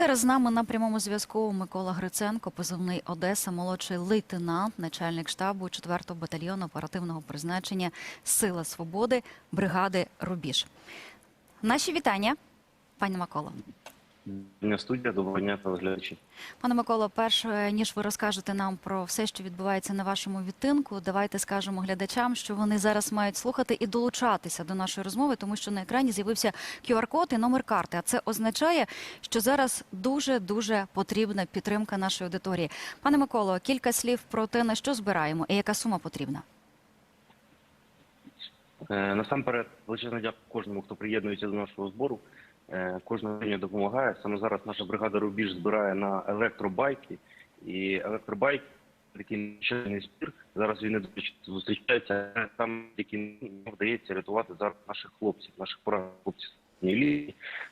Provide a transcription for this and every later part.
Зараз з нами на прямому зв'язку Микола Гриценко, позивний Одеса, молодший лейтенант, начальник штабу 4-го батальйону оперативного призначення Сила Свободи бригади Рубіж. Наші вітання, пані Микола. Дня студія, доброго дня, телеглядачі. Пане Миколо, перш е, ніж ви розкажете нам про все, що відбувається на вашому відтинку, давайте скажемо глядачам, що вони зараз мають слухати і долучатися до нашої розмови, тому що на екрані з'явився QR-код і номер карти. А це означає, що зараз дуже дуже потрібна підтримка нашої аудиторії. Пане Миколо, кілька слів про те, на що збираємо і яка сума потрібна. Е, Насамперед, величезна дякую кожному, хто приєднується до нашого збору. Е, Кожна гривня допомагає. Саме зараз наша бригада Рубіж збирає на електробайки. І електробайк такий нещасний збір. Зараз він не зустрічається там, яким нам вдається рятувати зараз наших хлопців, наших поранених хлопців.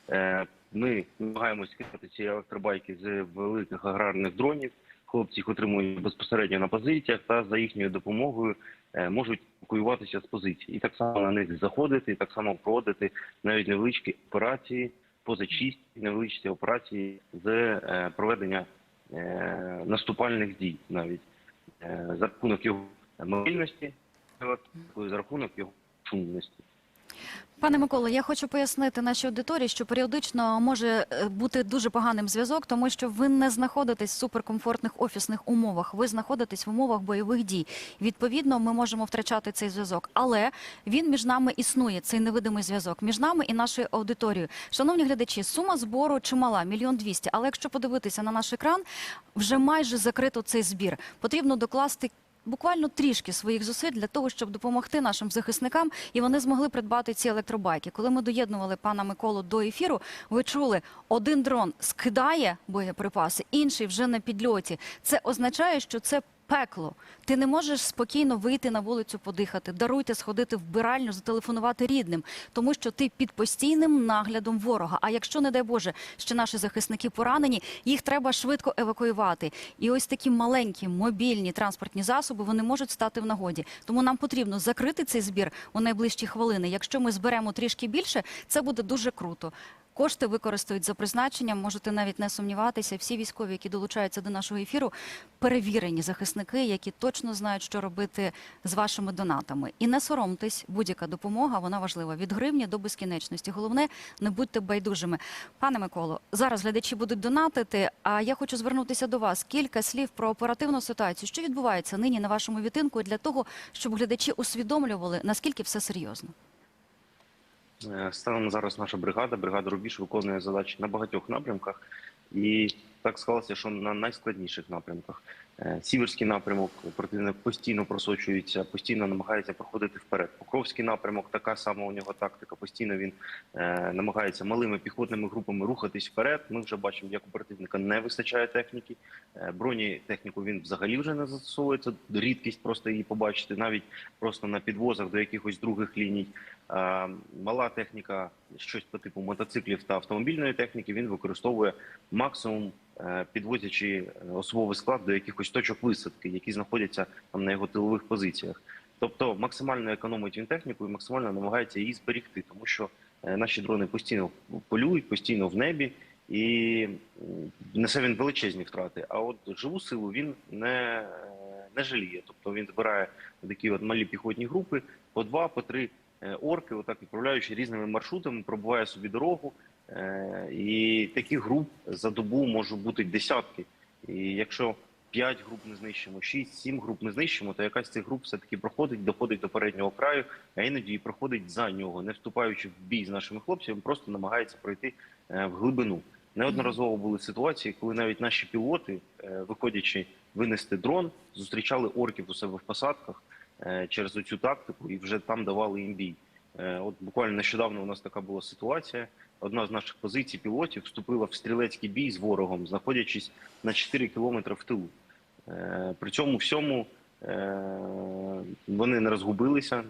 Е, Ми намагаємося скинути ці електробайки з великих аграрних дронів. Хлопці їх отримують безпосередньо на позиціях та за їхньою допомогою можуть евакуюватися з позиції І так само на них заходити, і так само проводити навіть невеличкі операції, позачисті невеличкі операції з е, проведення е, наступальних дій навіть е, за рахунок його мобільності, за рахунок його шумності. Пане Миколо, я хочу пояснити нашій аудиторії, що періодично може е, бути дуже поганим зв'язок, тому що ви не знаходитесь в суперкомфортних офісних умовах. Ви знаходитесь в умовах бойових дій. Відповідно, ми можемо втрачати цей зв'язок, але він між нами існує. Цей невидимий зв'язок між нами і нашою аудиторією. Шановні глядачі, сума збору чимала, мільйон двісті. Але якщо подивитися на наш екран, вже майже закрито цей збір. Потрібно докласти буквально трішки своїх зусиль для того, щоб допомогти нашим захисникам, і вони змогли придбати ці електробайки. Коли ми доєднували пана Миколу до ефіру, ви чули, один дрон скидає боєприпаси, інший вже на підльоті. Це означає, що це. Пекло, ти не можеш спокійно вийти на вулицю, подихати, даруйте, сходити в биральню, зателефонувати рідним, тому що ти під постійним наглядом ворога. А якщо, не дай Боже, що наші захисники поранені, їх треба швидко евакуювати. І ось такі маленькі мобільні транспортні засоби вони можуть стати в нагоді. Тому нам потрібно закрити цей збір у найближчі хвилини. Якщо ми зберемо трішки більше, це буде дуже круто. Кошти використають за призначенням. Можете навіть не сумніватися. Всі військові, які долучаються до нашого ефіру, перевірені захисники, які точно знають, що робити з вашими донатами. І не соромтесь, будь-яка допомога вона важлива від гривні до безкінечності. Головне, не будьте байдужими. Пане Миколо, зараз глядачі будуть донатити. А я хочу звернутися до вас. Кілька слів про оперативну ситуацію, що відбувається нині на вашому відтинку, для того, щоб глядачі усвідомлювали наскільки все серйозно. Е, Станом зараз наша бригада, бригада Рубіж виконує задачі на багатьох напрямках, і так склалося, що на найскладніших напрямках. Е, Сіверський напрямок противник постійно просочується, постійно намагається проходити вперед. Покровський напрямок, така сама у нього тактика. Постійно він е, намагається малими піхотними групами рухатись вперед. Ми вже бачимо, як у противника не вистачає техніки. Е, бронетехніку він взагалі вже не застосовується. Рідкість просто її побачити, навіть просто на підвозах до якихось других ліній. Е, Мала техніка, щось по типу мотоциклів та автомобільної техніки, він використовує максимум, е, підвозячи е, особовий склад до якихось точок висадки, які знаходяться там на його тилових позиціях. Тобто максимально економить він техніку і максимально намагається її зберегти, тому що е, наші дрони постійно полюють, постійно в небі, і несе він величезні втрати. А от живу силу він не, е, не жаліє. Тобто він збирає такі от малі піхотні групи по два, по три е, орки, отак відправляючи різними маршрутами, пробуває собі дорогу. І таких груп за добу може бути десятки. І якщо 5 груп не знищимо, 6-7 груп не знищимо, то якась з цих груп все-таки проходить, доходить до переднього краю, а іноді і проходить за нього, не вступаючи в бій з нашими хлопцями, просто намагається пройти е, в глибину. Неодноразово були ситуації, коли навіть наші пілоти, е, виходячи винести дрон, зустрічали орків у себе в посадках е, через оцю тактику і вже там давали їм бій. От буквально нещодавно у нас така була ситуація. Одна з наших позицій пілотів вступила в стрілецький бій з ворогом, знаходячись на 4 кілометри в тилу. Е, При цьому всьому е, вони не розгубилися.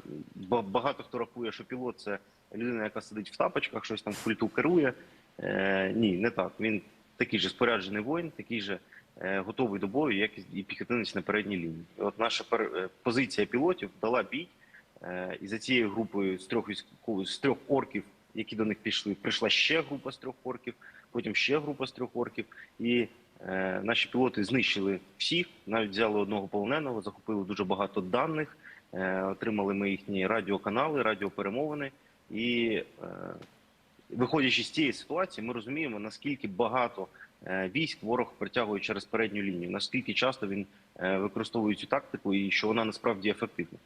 Багато хто рахує, що пілот це людина, яка сидить в тапочках, щось там в пульту керує. Е, Ні, не так. Він такий же споряджений воїн, такий же готовий до бою, як і піхотинець на передній лінії. От наша позиція пілотів дала бій. І за цією групою з трьох військових з трьох орків, які до них пішли, прийшла ще група з трьох орків. потім ще група з трьох орків. І е, наші пілоти знищили всіх, навіть взяли одного полоненого, захопили дуже багато даних, е, отримали ми їхні радіоканали, радіоперемовини. І е, виходячи з цієї ситуації, ми розуміємо, наскільки багато е, військ ворог притягує через передню лінію, наскільки часто він е, використовує цю тактику, і що вона насправді ефективна.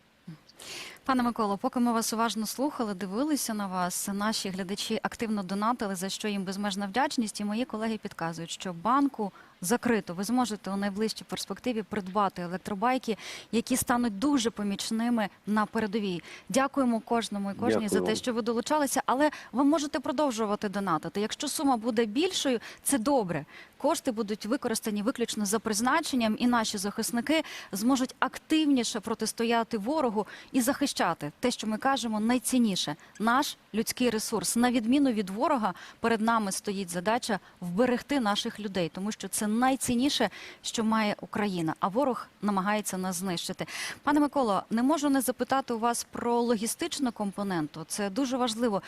Пане Миколо, поки ми вас уважно слухали, дивилися на вас, наші глядачі активно донатили, за що їм безмежна вдячність. І мої колеги підказують, що банку закрито. Ви зможете у найближчій перспективі придбати електробайки, які стануть дуже помічними на передовій. Дякуємо кожному і кожній Дякую за те, що ви долучалися, але ви можете продовжувати донатити. Якщо сума буде більшою, це добре. Кошти будуть використані виключно за призначенням, і наші захисники зможуть активніше протистояти ворогу і захищати те, що ми кажемо, найцінніше наш людський ресурс. На відміну від ворога, перед нами стоїть задача вберегти наших людей, тому що це найцінніше, що має Україна. А ворог намагається нас знищити. Пане Миколо, не можу не запитати у вас про логістичну компоненту. Це дуже важливо.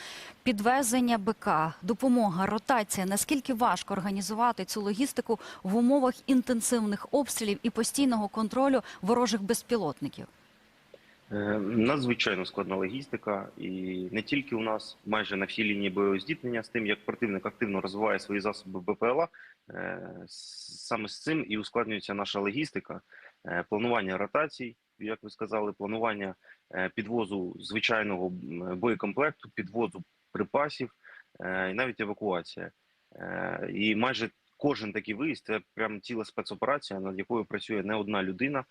Підвезення БК, допомога, ротація. Наскільки важко організувати цю логістику в умовах інтенсивних обстрілів і постійного контролю ворожих безпілотників? Е, Надзвичайно складна логістика, і не тільки у нас, майже на всій лінії бойового зіткнення, з тим, як противник активно розвиває свої засоби БПЛА, е, саме з цим і ускладнюється наша логістика, Е, планування ротацій, як ви сказали, планування підвозу звичайного боєкомплекту, підвозу припасів і навіть евакуація. І майже кожен такий виїзд це прям ціла спецоперація, над якою працює не одна людина,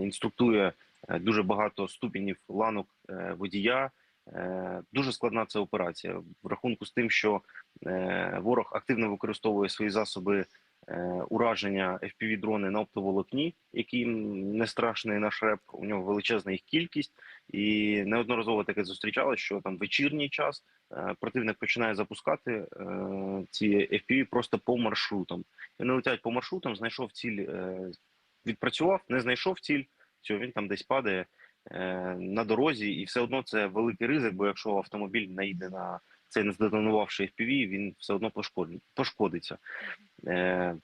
інструктує дуже багато ступенів ланок е, водія. Е, Дуже складна це операція в рахунку з тим, що е, ворог активно використовує свої засоби е, ураження fpv дрони на оптоволокні, яким не страшний наш реп. У нього величезна їх кількість, і неодноразово таке зустрічалося, що там вечірній час е, противник починає запускати е, ці FPV просто по маршрутам. Вони летять по маршрутам, знайшов ціль, е, відпрацював, не знайшов ціль. Все, він там десь падає е, на дорозі, і все одно це великий ризик, бо якщо автомобіль наїде на цей не здетонувавший FPV, він все одно пошкодить, пошкодиться. Е,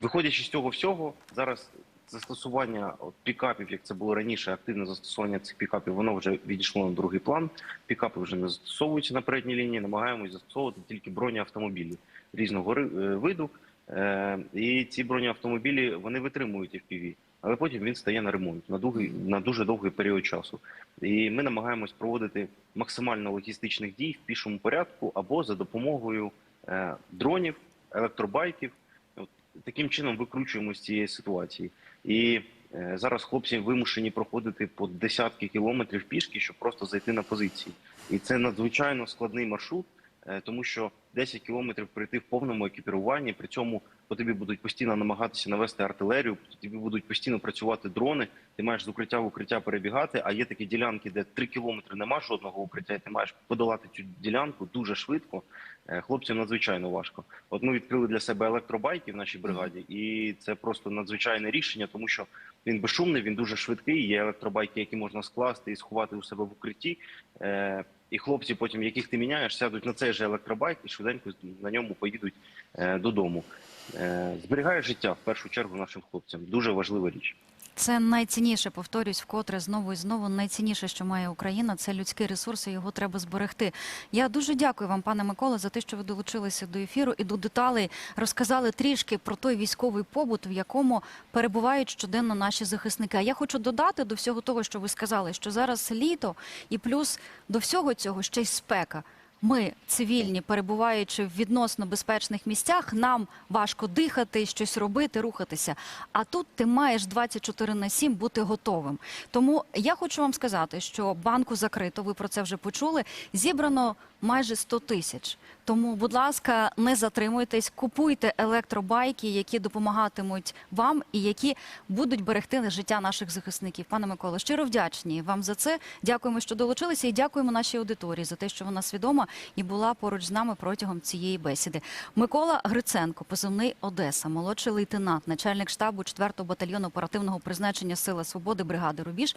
виходячи з цього всього, зараз застосування пікапів, як це було раніше, активне застосування цих пікапів, воно вже відійшло на другий план. Пікапи вже не застосовуються на передній лінії, намагаємось застосовувати тільки бронеавтомобілі різного е, виду. Е, і ці бронеавтомобілі вони витримують FPV, але потім він стає на ремонт на довгий на дуже довгий період часу. І ми намагаємось проводити максимально логістичних дій в пішому порядку або за допомогою е, дронів, електробайків. От таким чином викручуємо з цієї ситуації. І е, зараз хлопці вимушені проходити по десятки кілометрів пішки, щоб просто зайти на позиції. І це надзвичайно складний маршрут, е, тому що 10 кілометрів пройти в повному екіпіруванні, при цьому по тобі будуть постійно намагатися навести артилерію, по тобі будуть постійно працювати дрони. Ти маєш з укриття в укриття перебігати. А є такі ділянки, де 3 кілометри нема жодного укриття, і ти маєш подолати цю ділянку дуже швидко. Е, Хлопцям надзвичайно важко. От ми відкрили для себе електробайки в нашій бригаді, і це просто надзвичайне рішення, тому що він безшумний, він дуже швидкий. Є електробайки, які можна скласти і сховати у себе в укритті. І хлопці, потім яких ти міняєш, сядуть на цей же електробайк і швиденько на ньому поїдуть е, додому. Е, зберігає життя в першу чергу нашим хлопцям. Дуже важлива річ. Це найцінніше, повторюсь, вкотре знову і знову найцінніше, що має Україна, це людський ресурс, і його треба зберегти. Я дуже дякую вам, пане Микола, за те, що ви долучилися до ефіру і до деталей розказали трішки про той військовий побут, в якому перебувають щоденно наші захисники. А я хочу додати до всього того, що ви сказали, що зараз літо, і плюс до всього цього ще й спека. Ми, цивільні, перебуваючи в відносно безпечних місцях, нам важко дихати, щось робити, рухатися. А тут ти маєш 24 на 7 бути готовим. Тому я хочу вам сказати, що банку закрито, ви про це вже почули. Зібрано майже 100 тисяч. Тому, будь ласка, не затримуйтесь, купуйте електробайки, які допомагатимуть вам і які будуть берегти життя наших захисників. Пане Миколо, щиро вдячні вам за це. Дякуємо, що долучилися, і дякуємо нашій аудиторії за те, що вона свідома і була поруч з нами протягом цієї бесіди. Микола Гриценко, позивний Одеса, молодший лейтенант, начальник штабу 4-го батальйону оперативного призначення Сила Свободи бригади Рубіж.